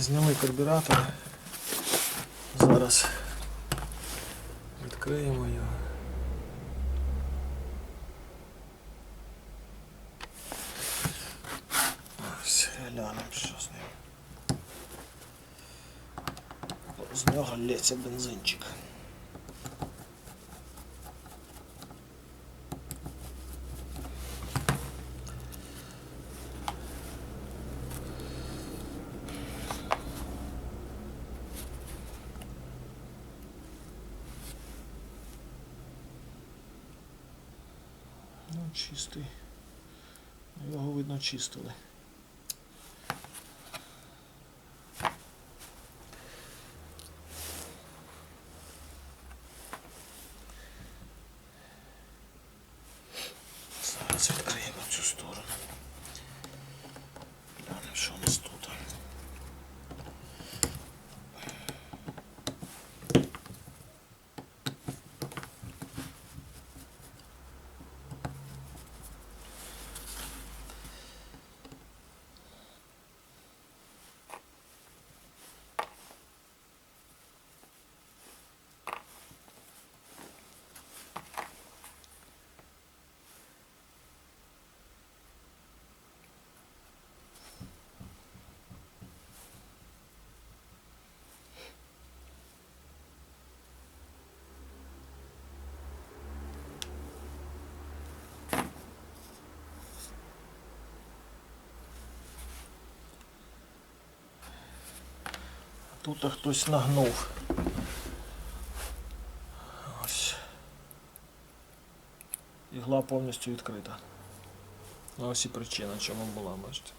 Зняли карбюратор. Зараз відкриємо його. Ось, глянемо, що з ним. З нього лється бензинчик. Чистий. Його видно чистили. Зараз відкриємо цю сторону. Глянемо, що у нас тут. Тут хтось нагнув. Ось. Ігла повністю відкрита. Ось і причина, чому була, бачите.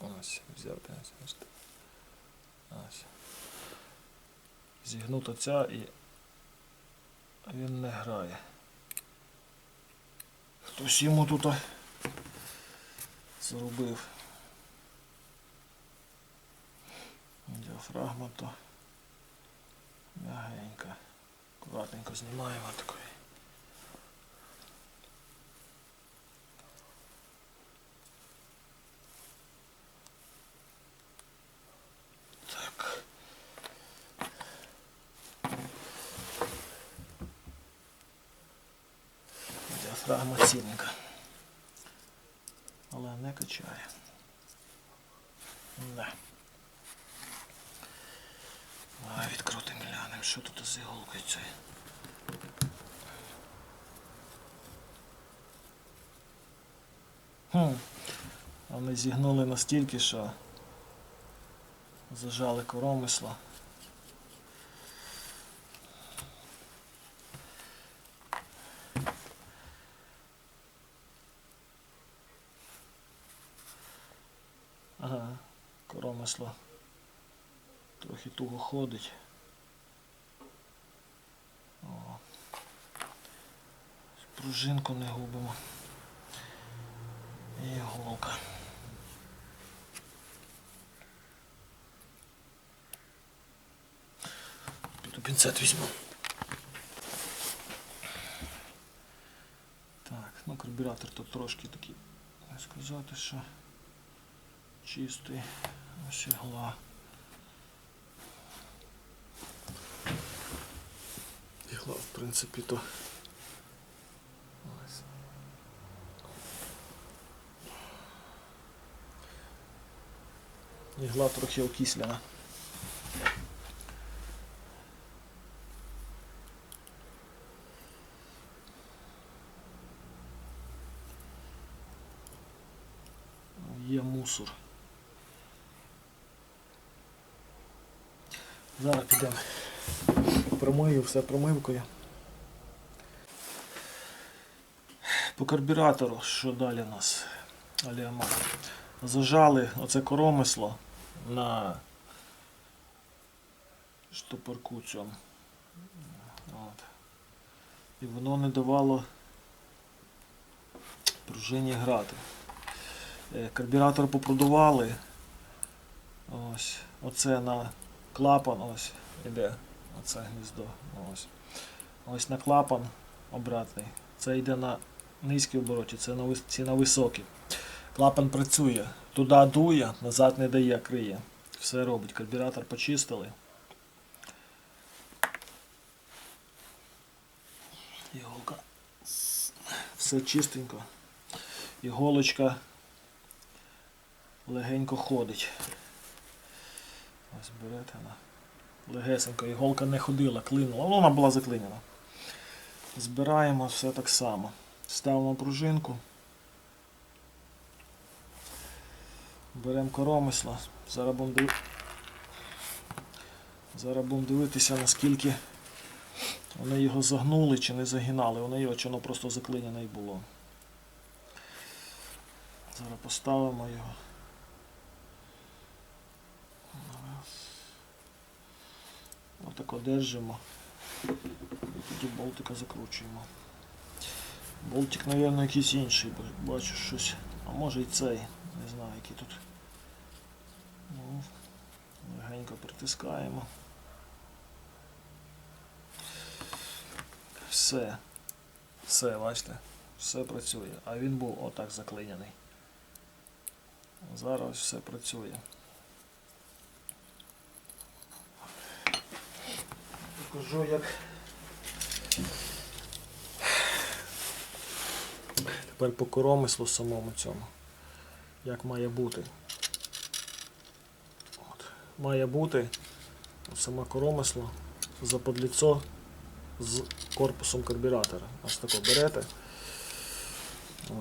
Ось, взяти, ось, ось. Ось. Зігнута ця і він не грає. Хтось йому тут зробив. Діафрагма то м'ягенька. Акуратненько знімаємо такої. Так. Діафрагма ціленька. Але не качає. Не. Давай відкрутимо глянемо, що тут з іголкою цією. Хм. Вони зігнули настільки, що зажали коромисло. Ага, коромисло трохи туго ходить. О. Пружинку не губимо. І іголка. Піду пінцет візьму. Так, ну карбюратор тут трошки такий, не сказати, що чистий. Ось ігла. Ігла, в принципі, то. Ось. Ігла трохи окисляна. Є мусор. Зараз підемо. Промию все промивкою. По карбюратору, що далі у нас? Аліама. Зажали оце коромисло на штопорку цьому. От. І воно не давало пружині грати. Е, Карбюратор попродували. Ось. Оце на клапан ось іде. Оце гніздо. Ось. Ось на клапан обратний. Це йде на низькі обороті, це на, ці на високі. Клапан працює. Туди дує, назад не дає, криє. Все робить. Карбюратор почистили. Іголка. Все чистенько. Іголочка легенько ходить. Ось берете вона. Легесенько, іголка не ходила, клинула. Ну, Вона була заклинена. Збираємо все так само. Ставимо пружинку. Беремо коромисла. Зараз будемо див... Зараз будемо дивитися, наскільки вони його загнули чи не загинали. Вони його чи воно просто заклинене і було. Зараз поставимо його. Отако держимо. І тоді болтика закручуємо. Болтик, мабуть, якийсь інший, бачу щось. А може і цей. Не знаю, який тут. Ну, легенько притискаємо. Все. Все, бачите, все працює. А він був отак заклинений. Зараз все працює. Покажу, як. Тепер по коромислу самому цьому. Як має бути. От. Має бути саме коромисло заподліцо з корпусом карбюратора. Ось тако берете.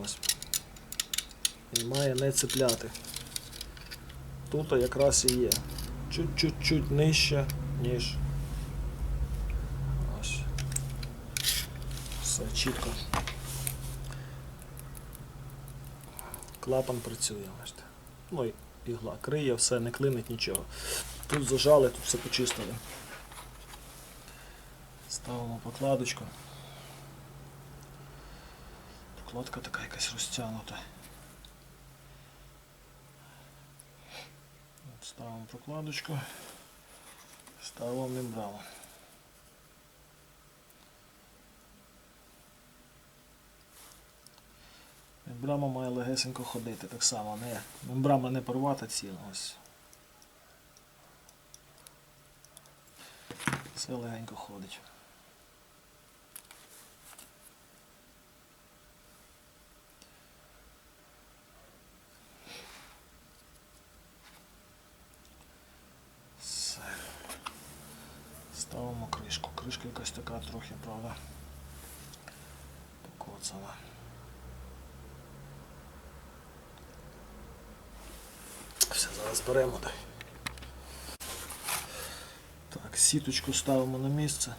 Ось. І має не цепляти. Тут якраз і є. Чуть-чуть нижче, ніж. Ось. Чітко. Клапан працює. Бачите. Ну і ігла криє, все, не клинить нічого. Тут зажали, тут все почистили. Ставимо покладочку. Покладка така якась розтягнута. Ставимо прокладочку, ставимо мембрану. Мембрама має легесенько ходити, так само не. Мембрама не порвата ціла. Ось. Все легенько ходить. Все. Ставимо кришку. Кришка якась така трохи, правда. Покоцана. Все, зараз беремо. Так, сіточку ставимо на місце.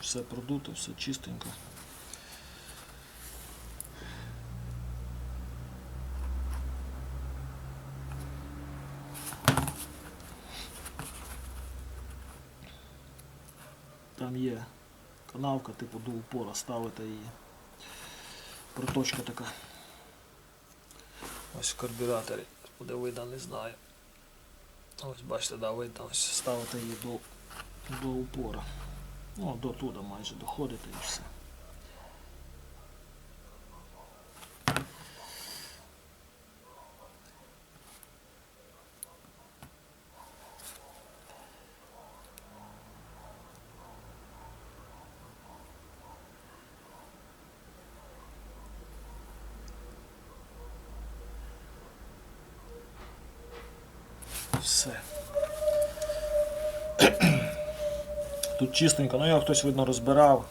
Все продуто, все чистенько. Там є канавка, типу до упора, ставити її. Проточка така. Ось в карбюраторі. Буде видно, не знаю. Ось бачите, да, видно, ось ставити її до, до упора. Ну, до туди майже доходити і все. Все. Тут чистенько, ну його хтось видно розбирав.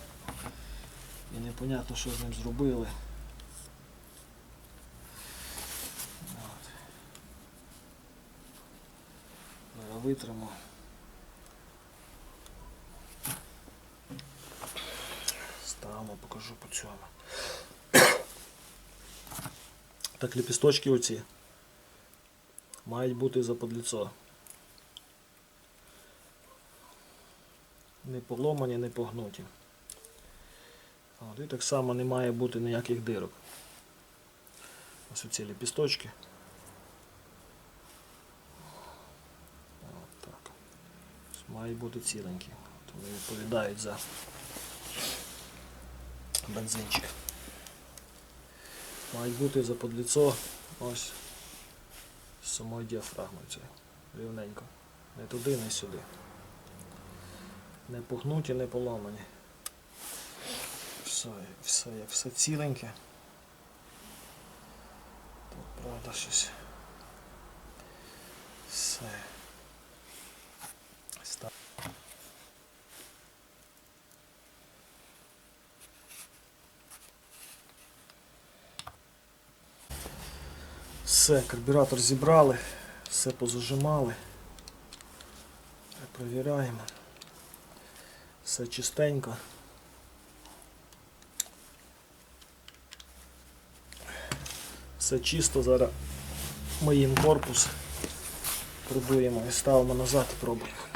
І непонятно, що з ним зробили. От. Зараз витримо. Ставимо, покажу по цьому. Так, ліпісточки оці мають бути заподліцо. Не поломані, не погнуті. От, і так само не має бути ніяких дирок. Ось оці ліпісточки. От так. Мають бути ціленькі. От Вони відповідають за бензинчик. Мають бути заподліцо ось самою діафрагмою цієї. Рівненько. Не туди, не сюди. Не пухнуті, не поламані. Все, все, все ціленьке. Тут, правда, щось. Все. Ось Все, карбюратор зібрали, все позажимали. Провіряємо. Все чистенько. Все чисто, зараз моїм корпус, продуємо і ставимо назад і пробуємо.